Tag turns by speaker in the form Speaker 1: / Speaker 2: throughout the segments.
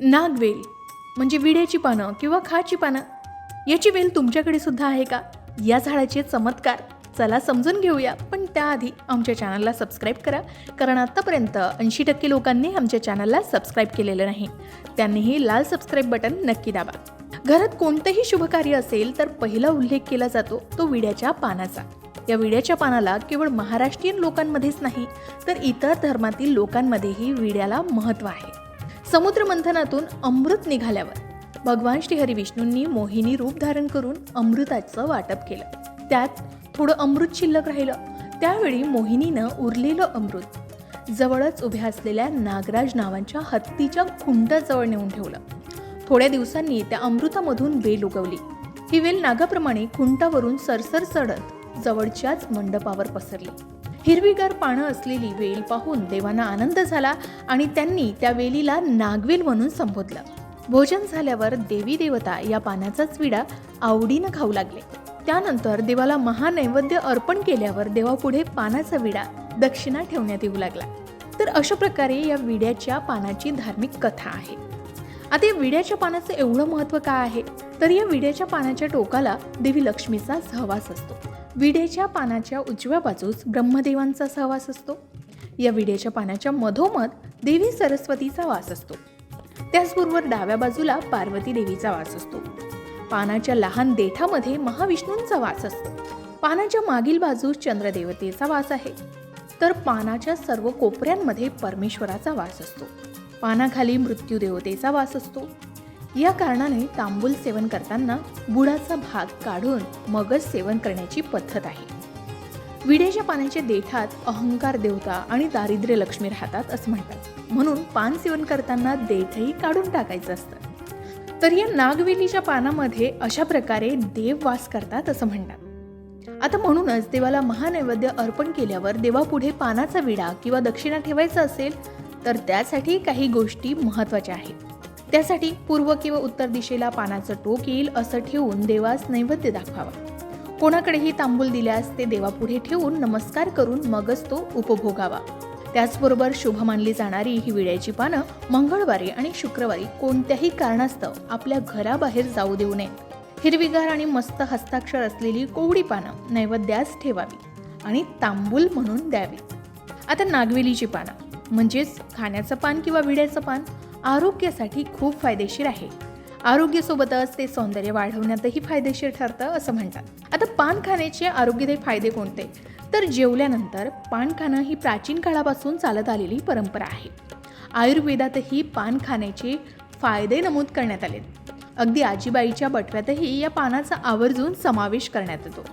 Speaker 1: नागवेल म्हणजे विड्याची पानं किंवा खाची पानं याची वेल तुमच्याकडे सुद्धा आहे का? या झाडाचे चमत्कार. चला समजून घेऊया पण त्याआधी आमच्या चॅनलला सबस्क्राईब करा कारण आत्तापर्यंत ऐंशी टक्के लोकांनी आमच्या चॅनलला सबस्क्राईब केलेलं नाही. त्यांनीही लाल सबस्क्राईब बटन नक्की दाबा. घरात कोणतंही शुभकार्य असेल तर पहिला उल्लेख केला जातो तो विड्याच्या पानाचा. या विड्याच्या पानाला केवळ महाराष्ट्रीयन लोकांमध्येच नाही तर इतर धर्मातील लोकांमध्येही विड्याला महत्त्व आहे. समुद्रमंथनातून अमृत निघाल्यावर भगवान श्रीहरी विष्णूंनी मोहिनी रूप धारण करून अमृताचं वाटप केलं. त्यात थोडं अमृत शिल्लक राहिलं. त्यावेळी मोहिनीनं उरलेलं अमृत जवळच उभ्या असलेल्या नागराज नावांच्या हत्तीच्या खुंटाजवळ नेऊन ठेवलं. थोड्या दिवसांनी त्या अमृतामधून वेल उगवली. ही वेल नागाप्रमाणे खुंटावरून सरसर चढत जवळच्याच मंडपावर पसरली. हिरवीगार पानं असलेली वेल पाहून देवांना आनंद झाला आणि त्यांनी त्या वेलीला नागवेल म्हणून संबोधलं. भोजन झाल्यावर देवी देवता या पानाचाच विडा आवडीनं खाऊ लागले. त्यानंतर देवाला महानैवेद्य अर्पण केल्यावर देवापुढे पानाचा विडा दक्षिणा ठेवण्यात येऊ लागला. तर अशा प्रकारे या विड्याच्या पानाची धार्मिक कथा आहे. आता या विड्याच्या पानाचं एवढं महत्त्व काय आहे? तर या विड्याच्या पानाच्या टोकाला देवी लक्ष्मीचा सहवास असतो. विड्याच्या पानाच्या उजव्या बाजूस ब्रह्मदेवांचा सहवास असतो. या विड्याच्या पानाच्या मधोमध देवी सरस्वतीचा वास असतो. त्याचबरोबर डाव्या बाजूला पार्वती देवीचा वास असतो. पानाच्या लहान देठामध्ये महाविष्णूंचा वास असतो. पानाच्या मागील बाजूस चंद्रदेवतेचा वास आहे. तर पानाच्या सर्व कोपऱ्यांमध्ये परमेश्वराचा वास असतो. पानाखाली मृत्यूदेवतेचा वास असतो. या कारणाने तांबूल सेवन करताना बुडाचा भाग काढून मगच सेवन करण्याची पद्धत आहे. विड्याच्या पाण्याच्या देठात अहंकार देवता आणि दारिद्र्य लक्ष्मी राहतात असं म्हणतात. म्हणून पान सेवन करताना देठही काढून टाकायचं असतं. तर या नागवेलीच्या पानामध्ये अशा प्रकारे देव वास करतात असं म्हणतात. आता म्हणूनच देवाला महानैवेद्य अर्पण केल्यावर देवापुढे पानाचा विडा किंवा दक्षिणा ठेवायचा असेल तर त्यासाठी काही गोष्टी महत्त्वाच्या आहेत. त्यासाठी पूर्व किंवा उत्तर दिशेला पानाचं टोक येईल असं ठेवून देवास नैवेद्य दाखवावा. कोणाकडेही तांबूल दिल्यास ते देवापुढे ठेवून नमस्कार करून मगच तो उपभोगावा. त्याचबरोबर शुभ मानली जाणारी ही विड्याची पानं मंगळवारी आणि शुक्रवारी कोणत्याही कारणास्तव आपल्या घराबाहेर जाऊ देऊ नये. हिरवीगार आणि मस्त हस्ताक्षर असलेली कोवडी पानं नैवेद्यास ठेवावी आणि तांबूल म्हणून द्यावी. आता नागवेलीची पानं म्हणजेच खाण्याचं पान किंवा विड्याचं पान? आरोग्यासाठी खूप फायदेशीर आहे. आरोग्यासोबतच ते सौंदर्य वाढवण्यातही फायदेशीर ठरतं असं म्हणतात. आता पान खाण्याचे आरोग्यदायी फायदे कोणते? तर जेवल्यानंतर पान खाणं ही प्राचीन काळापासून चालत आलेली परंपरा आहे. आयुर्वेदातही पान खाण्याचे फायदे नमूद करण्यात आले अगदी आजीबाईच्या बटव्यातही या पानाचा आवर्जून समावेश करण्यात येतो.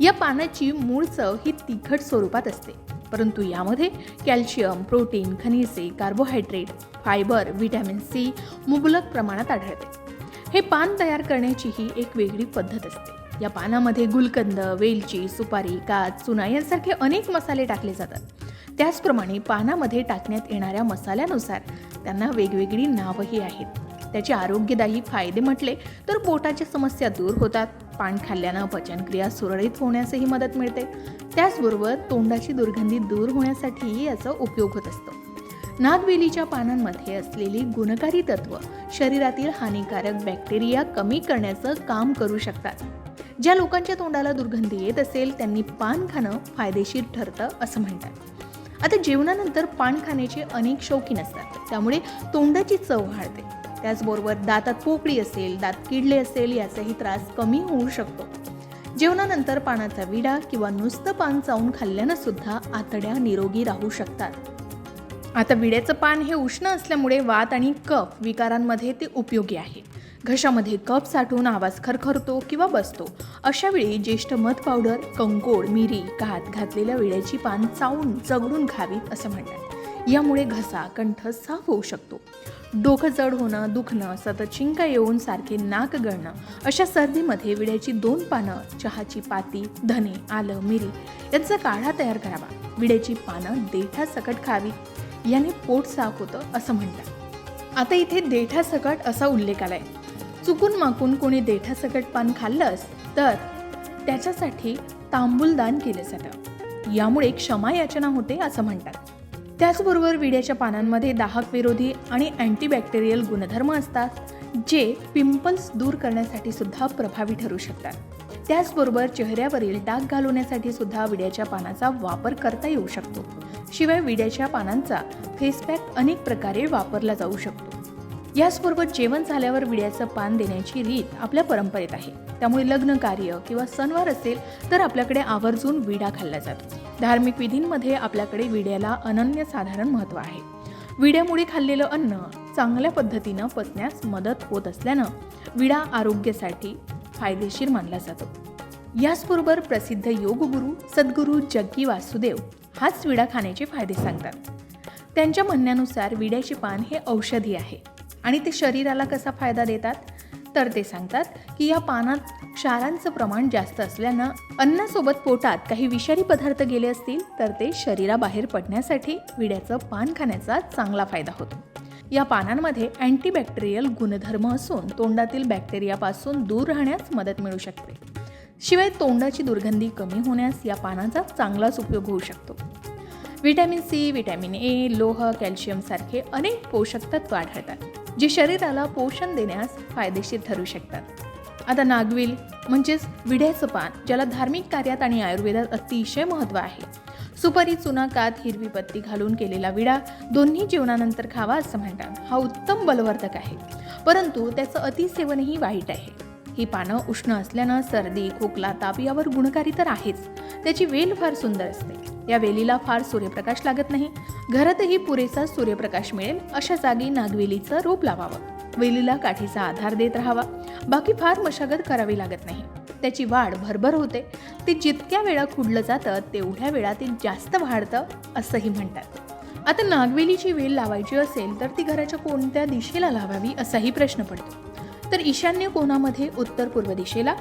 Speaker 1: या पानाची मूळ चव ही तिखट स्वरूपात असते. परंतु यामध्ये कॅल्शियम प्रोटीन खनिजे कार्बोहायड्रेट फायबर व्हिटॅमिन सी मुबलक प्रमाणात आढळते. हे पान तयार करण्याची ही एक वेगळी पद्धत असते. या पानामध्ये गुलकंद वेलची सुपारी काच चुना यांसारखे अनेक मसाले टाकले जातात. त्याचप्रमाणे पानामध्ये टाकण्यात येणाऱ्या मसाल्यानुसार त्यांना वेगवेगळी नावही आहेत. त्याचे आरोग्यदायी फायदे म्हटले तर पोटाच्या समस्या दूर होतात पान खाल्ल्यानं पचनक्रिया सुरळीत होण्यासही मदत मिळते. त्याचबरोबर तोंडाची दुर्गंधी दूर होण्यासाठीही याचा उपयोग होत असतो. नागवेलीच्या पानांमध्ये असलेली गुणकारी तत्व शरीरातील हानिकारक बॅक्टेरिया कमी करण्याचं काम करू शकतात. ज्या लोकांच्या तोंडाला दुर्गंधी येत असेल त्यांनी पान खाणं फायदेशीर ठरतं असं म्हणतात. आता जेवणानंतर पान खाण्याचे अनेक शौकीन असतात. त्यामुळे तोंडाची चव वाढते. त्याचबरोबर दातात पोकळी असेल दात किडले असेल याचाही त्रास कमी होऊ शकतो. जेवणानंतर पानाचा विडा किंवा नुसतं पान चावून खाल्ल्यानं सुद्धा आतड्या निरोगी राहू शकतात. आता विड्याचं पान हे उष्ण असल्यामुळे वात आणि कफ विकारांमध्ये ते उपयोगी आहे. घशामध्ये कप साठून आवाज खरखरतो किंवा बसतो. अशा वेळी ज्येष्ठ मध पावडर कंकोड मिरी घात घातलेल्या विड्याची पान चावून चगडून खावीत असं म्हणतात. यामुळे घसा कंठ साफ होऊ शकतो. डोकं जड होणं दुखणं सतत चिंका येऊन सारखे नाक गळणं अशा सर्दीमध्ये विड्याची दोन पानं चहाची पाती धने आलं मिरी यांचा काढा तयार करावा. विड्याची पानं देठासकट खावी याने पोट साफ होतं असं म्हणतात. आता इथे देठासकट असा उल्लेख आलाय. चुकून माकून कोणी देठासकट पान खाल्लंस तर त्याच्यासाठी तांबूलदान केलं जातं. यामुळे क्षमा याचना होते असं म्हणतात. त्याचबरोबर विड्याच्या पानांमध्ये दाहक विरोधी आणि अँटीबॅक्टेरियल गुणधर्म असतात जे पिंपल्स दूर करण्यासाठी सुद्धा प्रभावी ठरू शकतात. त्याचबरोबर चेहऱ्यावरील डाग घालवण्यासाठी सुद्धा विड्याच्या पानाचा वापर करता येऊ शकतो. शिवाय विड्याच्या पानांचा फेसपॅक अनेक प्रकारे वापरला जाऊ शकतो. याचबरोबर जेवण झाल्यावर विड्याचं पान देण्याची रीत आपल्या परंपरेत आहे. त्यामुळे लग्न कार्य किंवा सणवार असेल तर आपल्याकडे आवर्जून विडा खाल्ला जातो. धार्मिक विधींमध्ये आपल्याकडे विड्याला अनन्यसाधारण महत्त्व आहे. विड्यामुळे खाल्लेलं अन्न चांगल्या पद्धतीनं पचण्यास मदत होत असल्यानं विडा आरोग्यासाठी फायदेशीर मानला जातो. याचबरोबर प्रसिद्ध योगगुरू सद्गुरू जग्गी वासुदेव हाच विडा खाण्याचे फायदे सांगतात. त्यांच्या म्हणण्यानुसार विड्याचे पान हे औषधी आहे आणि ते शरीराला कसा फायदा देतात? तर ते सांगतात की या पानात क्षारांचं प्रमाण जास्त असल्यानं अन्नासोबत पोटात काही विषारी पदार्थ गेले असतील तर ते शरीराबाहेर पडण्यासाठी विड्याचं पान खाण्याचा चांगला फायदा होतो. या पानांमध्ये अँटीबॅक्टेरियल गुणधर्म असून तोंडातील बॅक्टेरियापासून दूर राहण्यास मदत मिळू शकते. शिवाय तोंडाची दुर्गंधी कमी होण्यास या पानांचा चांगलाच उपयोग होऊ शकतो. व्हिटॅमिन सी व्हिटॅमिन ए लोह कॅल्शियम सारखे अनेक पोषक तत्व आढळतात जे शरीराला पोषण देण्यास फायदेशीर ठरू शकतात. आता नागविल म्हणजेच विड्याचं पान ज्याला धार्मिक कार्यात आणि आयुर्वेदात अतिशय महत्त्व आहे सुपारी चुना कात हिरवी पत्ती घालून केलेला विडा दोन्ही जेवणानंतर खावा असं म्हणतात. हा उत्तम बलवर्धक आहे. परंतु त्याचं अतिसेवनही वाईट आहे. ही पानं उष्ण असल्यानं सर्दी खोकला ताप यावर गुणकारी तर आहेच. त्याची वेल फार सुंदर असते. या वेलीला फार सूर्यप्रकाश लागत नाही. घरातही पुरेसा सूर्यप्रकाश मिळेल अशा जागी नागवेलीचं रोप लावावं. वेलीला काठीचा आधार देत राहावा. बाकी फार मशागत करावी लागत नाही. त्याची वाढ भरभर होते. ते जितक्या वेळा खुडलं जातं तेवढ्या वेळा ते जास्त वाढतं असंही म्हणतात. आता नागवेलीची वेल लावायची असेल तर ती घराच्या कोणत्या दिशेला लावावी असाही प्रश्न पडतो. तर ईशान्य कोणामध्ये उत्तर पूर्व दिशेला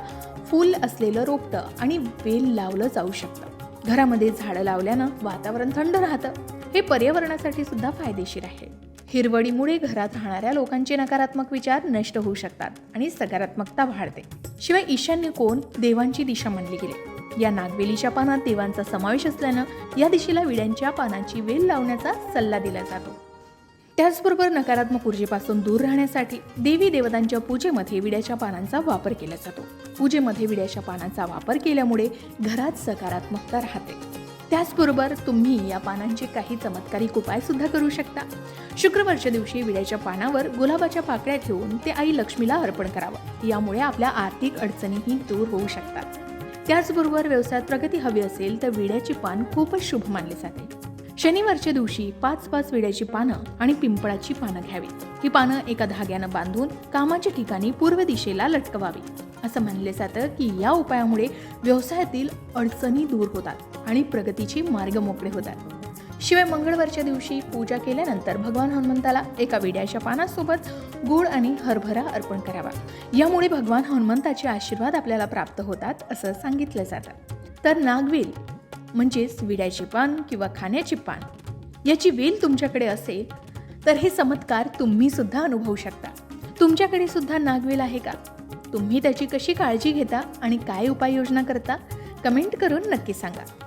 Speaker 1: फूल असलेलं रोपटं आणि वेल लावलं जाऊ शकतं. घरामध्ये झाडं लावल्यानं वातावरण थंड राहतं. हे पर्यावरणासाठी सुद्धा फायदेशीर आहे. हिरवळीमुळे घरात राहणाऱ्या लोकांचे नकारात्मक विचार नष्ट होऊ शकतात आणि सकारात्मकता वाढते. शिवाय ईशान्य कोण देवांची दिशा मानली गेली. या नागवेलीच्या पानात देवांचा समावेश असल्यानं या दिशेला विड्यांच्या पानांची वेल लावण्याचा सल्ला दिला जातो. त्याचबरोबर नकारात्मक ऊर्जेपासून दूर राहण्यासाठी देवी देवतांच्या पूजेमध्ये विड्याच्या पानांचा वापर केला जातो. पूजेमध्ये विड्याच्या पानांचा वापर केल्यामुळे घरात सकारात्मकता राहते. त्याचबरोबर तुम्ही या पानांचे काही चमत्कारिक उपाय सुद्धा करू शकता. शुक्रवारच्या दिवशी विड्याच्या पानावर गुलाबाच्या पाकळ्या ठेवून ते आई लक्ष्मीला अर्पण करावं. यामुळे आपल्या आर्थिक अडचणीही दूर होऊ शकतात. त्याचबरोबर व्यवसायात प्रगती हवी असेल तर विड्याचे पान खूपच शुभ मानले जाते. शनिवारच्या दिवशी पाच पाच विड्याची पानं आणि पिंपळाची पानं घ्यावी. ही पानं एका धाग्यानं बांधून कामाच्या ठिकाणी पूर्व दिशेला लटकवावी. असं म्हणले जातं की या उपायामुळे व्यवसायातील अडचणी दूर होतात. आणि प्रगतीचे मार्ग मोकळे होतात शिवाय मंगळवारच्या दिवशी पूजा केल्यानंतर भगवान हनुमंताला एका विड्याच्या पानासोबत गुळ आणि हरभरा अर्पण करावा. यामुळे भगवान हनुमंताचे आशीर्वाद आपल्याला प्राप्त होतात असं सांगितलं जातं. तर नागवेल म्हणजेच विड्याचे पान किंवा खाण्याचे पान याची वेल तुमच्याकडे असेल तर हे चमत्कार तुम्ही सुद्धा अनुभवू शकता. तुमच्याकडे सुद्धा नागवेल आहे का? तुम्ही त्याची कशी काळजी घेता आणि काय उपाययोजना करता? कमेंट करून नक्की सांगा.